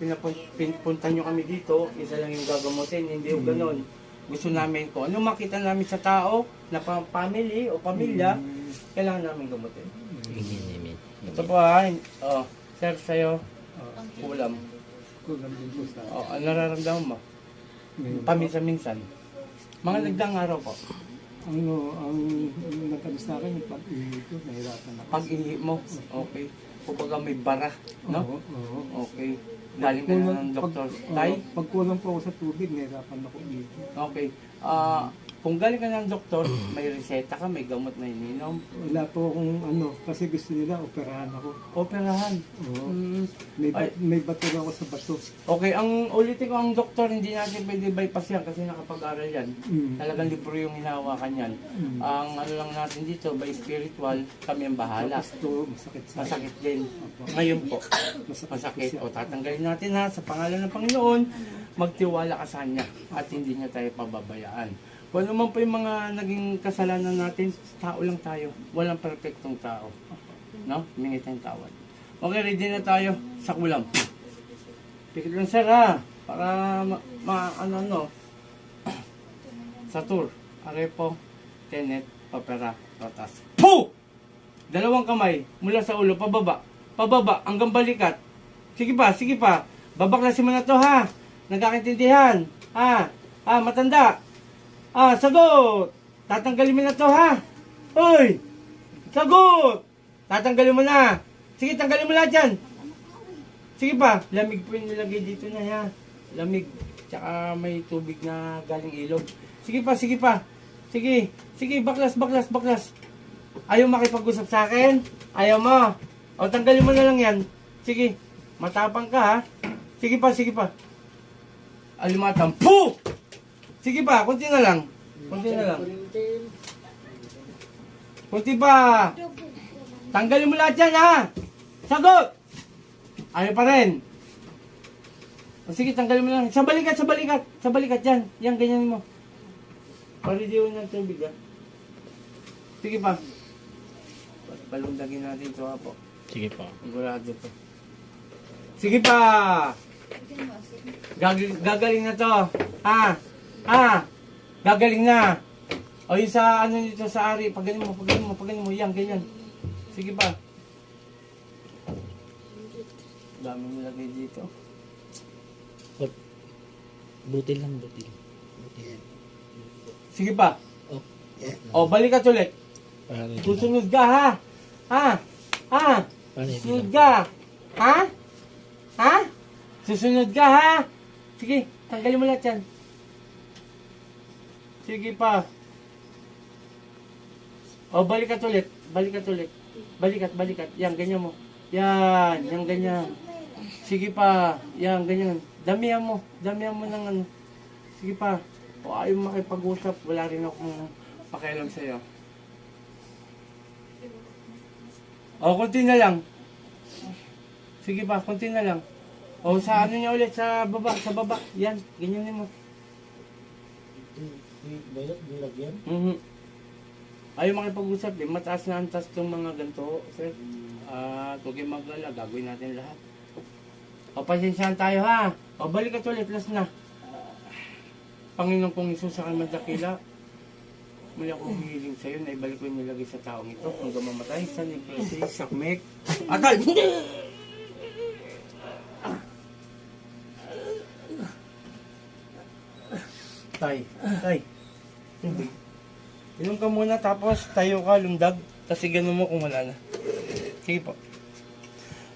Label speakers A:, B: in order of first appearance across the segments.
A: pinapun, pinpunta nyo kami dito, isa lang yung gagamutin, hindi yung ganon. Gusto namin ko, ano makita namin sa tao, na pa- family o pamilya, kailangan namin gamutin. Ito po ha, oh, sir, sa'yo,
B: Ah,
A: ulam.
B: kulang din po sa
A: Oh, ano nararamdaman mo?
B: ngayon.
A: Paminsan-minsan. Mga nagdang araw po,
B: Ano, ang ang nagkano sa akin, yung pag-ihi ko, nahirapan ako.
A: pag ihi mo, okay. Kumbaga may bara, no?
B: Oo, oo.
A: Okay. Galing ka na ng doktor. Tay?
B: pag kulang po ako sa tubig, nahirapan ako dito.
A: Okay. Ah, kung galing ka ng doktor, may reseta ka, may gamot na ininom.
B: Wala po akong ano, kasi gusto nila, operahan ako.
A: Operahan.
B: Oo.
A: Mm.
B: May,
A: Ay.
B: bat, may bato ako sa bato.
A: Okay, ang ulitin ko ang doktor, hindi natin pwede bypass yan kasi nakapag-aral yan.
B: Mm.
A: Talagang libro yung hinahawakan yan.
B: Mm.
A: Ang ano lang natin dito, by spiritual, kami ang bahala.
B: Tapos to, masakit sa
A: Masakit din. Ngayon po,
B: Masakit,
A: masakit. O tatanggalin natin ha, sa pangalan ng Panginoon, magtiwala ka sa Kanya at hindi niya tayo pababayaan. Kung ano man po yung mga naging kasalanan natin, tao lang tayo. Walang perfectong tao. No? Humingi tayong tawad. Okay, ready na tayo sa kulam. Pikit lang sir ha, para ma, ma ano ano. sa tour, arepo, tenet, papera, rotas. Puh! Dalawang kamay mula sa ulo pababa. Pababa hanggang balikat. Sige pa, sige pa. Babaklasin mo na to ha. Nagkakaintindihan. Ha? Ha, matanda. Ah, sagot. Tatanggalin mo na to ha. Hoy! Sagot! Tatanggalin mo na. Sige, tanggalin mo lahat yan. Sige pa, lamig po yung nilagay dito na ha. Lamig. Tsaka may tubig na galing ilog. Sige pa, sige pa. Sige, sige, baklas, baklas, baklas. Ayaw makipag-usap sa akin? Ayaw mo? O, tanggalin mo na lang yan. Sige, matapang ka ha. Sige pa, sige pa. Alimatang, po! Sige pa, kunti na lang. Kunti na lang. Kunti pa. Tanggalin mo lahat yan ha. Sagot! Ayaw pa rin. O sige, tanggalin mo lang. Sa balikat, sa balikat. Sa balikat yan. Yan, ganyan mo. Paridiwan ng tubig ha. Sige pa. Balundagin natin ito ha po.
C: Sige po.
A: Sigurado to. Sige pa! Gag- gagaling na to. Ha? Ha? Gagaling na. O yung sa ano dito sa ari, pagaling mo, pagaling mo, pagaling mo, yan, ganyan. Sige pa. Dami nilagay dito.
C: Butil lang, butil. Butil.
A: Sige pa.
C: Oh.
A: O, balikat ulit.
C: Para rin.
A: Susunod ka, ha? Ha? Ha? Susunod ka. Ha? Ha? Susunod ka, ha? Sige, tanggalin mo lahat yan. Sige pa. O, balikat ulit. Balikat ulit. Balikat, balikat. Yan, ganyan mo. Yan, yan, ganyan. Sige pa. Yan, ganyan. Damihan mo. Damihan mo ng ano. Sige pa. O, ayaw makipag-usap. Wala rin akong pakialam sa'yo. O, kunti na lang. Sige pa, kunti na lang. O, sa ano niya ulit, sa baba, sa baba. Yan, ganyan mo.
C: Nilagyan.
A: Mhm. Ayaw makipag-usap eh. Mataas na antas tong mga ganito, sir. Ah, uh, huwag kayong mag-alala. Gagawin natin lahat. O, pasensyahan tayo ha. O, balik at ulit. Last na. Panginoon kong Isus sa kanyang dakila. Muli ako humihiling sa'yo na ibalik ko yung nilagay sa taong ito hanggang mamatay sa Nipresi, Sakmek. Atal! Tay, tay. Tubig. Inom ka muna tapos tayo ka lumdag. Tapos ganun mo kung wala na. Sige po.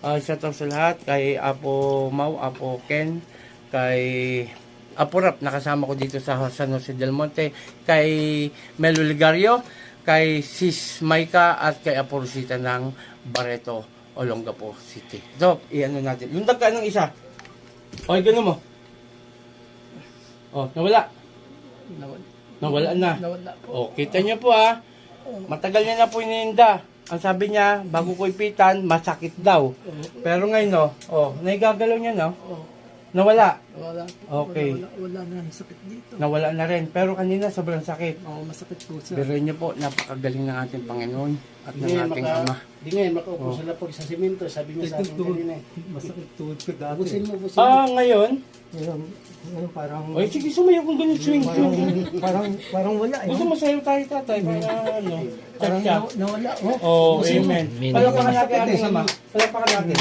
A: Ah, shout out sa lahat kay Apo Mau, Apo Ken, kay Apo Rap, nakasama ko dito sa San Jose del Monte, kay Melo Ligario, kay Sis Maika at kay Apo Rosita ng Barreto, Olongapo City. So, i-ano natin. Lundag ka ng isa. Okay, ganun mo. Oh, nawala. Nawala na.
C: Nawala po.
A: Oh, kita niyo po ah. Matagal niya na po ininda. Ang sabi niya, bago ko ipitan, masakit daw. Pero ngayon, no, oh, naigagalaw niya, no? Nawala.
B: Wala.
A: Okay.
B: Wala, wala, wala na sakit dito.
A: Nawala na rin. Pero kanina sobrang sakit.
B: Oo, masakit po siya.
A: Pero niyo po, napakagaling ng ating Panginoon at ng
C: ngayon
A: ating
C: maka,
A: Ama.
C: di ngayon makaupo
A: Oh.
C: sa lapag sa simento. Sabi niya sa akin kanina eh.
B: masakit tuhod ko dati.
C: Busin mo, busin mo.
A: Ah, ngayon?
B: Ngayon, ngayon parang,
A: Oy, sige, sumayo kung ganun swing
B: parang,
A: swing.
B: parang, parang wala eh.
A: Gusto mo sayo tayo tatay para ano?
B: Parang nawala. Oh,
A: Oh, amen. Palakpakan natin ating
B: eh.
A: Ama. Palakpakan natin.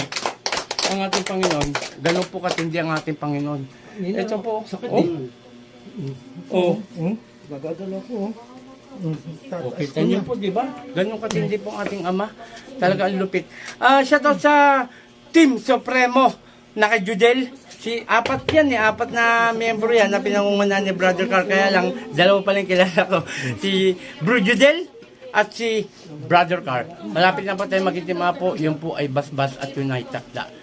A: Ang ating Panginoon, ganun po katindi ang ating Panginoon.
B: Yun
A: Ito po.
B: Sakit
A: Oh,
C: Mm.
A: oh.
B: Hmm? Gagagalaw ko. oh. Hmm.
A: Oh, kita niyo po, di ba? Ganun katindi po ang ating ama. Talaga ang lupit. Ah, shout out sa Team Supremo na kay Judel. Si apat yan eh, apat na miyembro yan na pinangungunan ni Brother Carl. Kaya lang, dalawa pa lang kilala ko. Si Bro Judel at si Brother Carl. Malapit na po tayo magkitima po. Yun po ay Basbas at United Takda.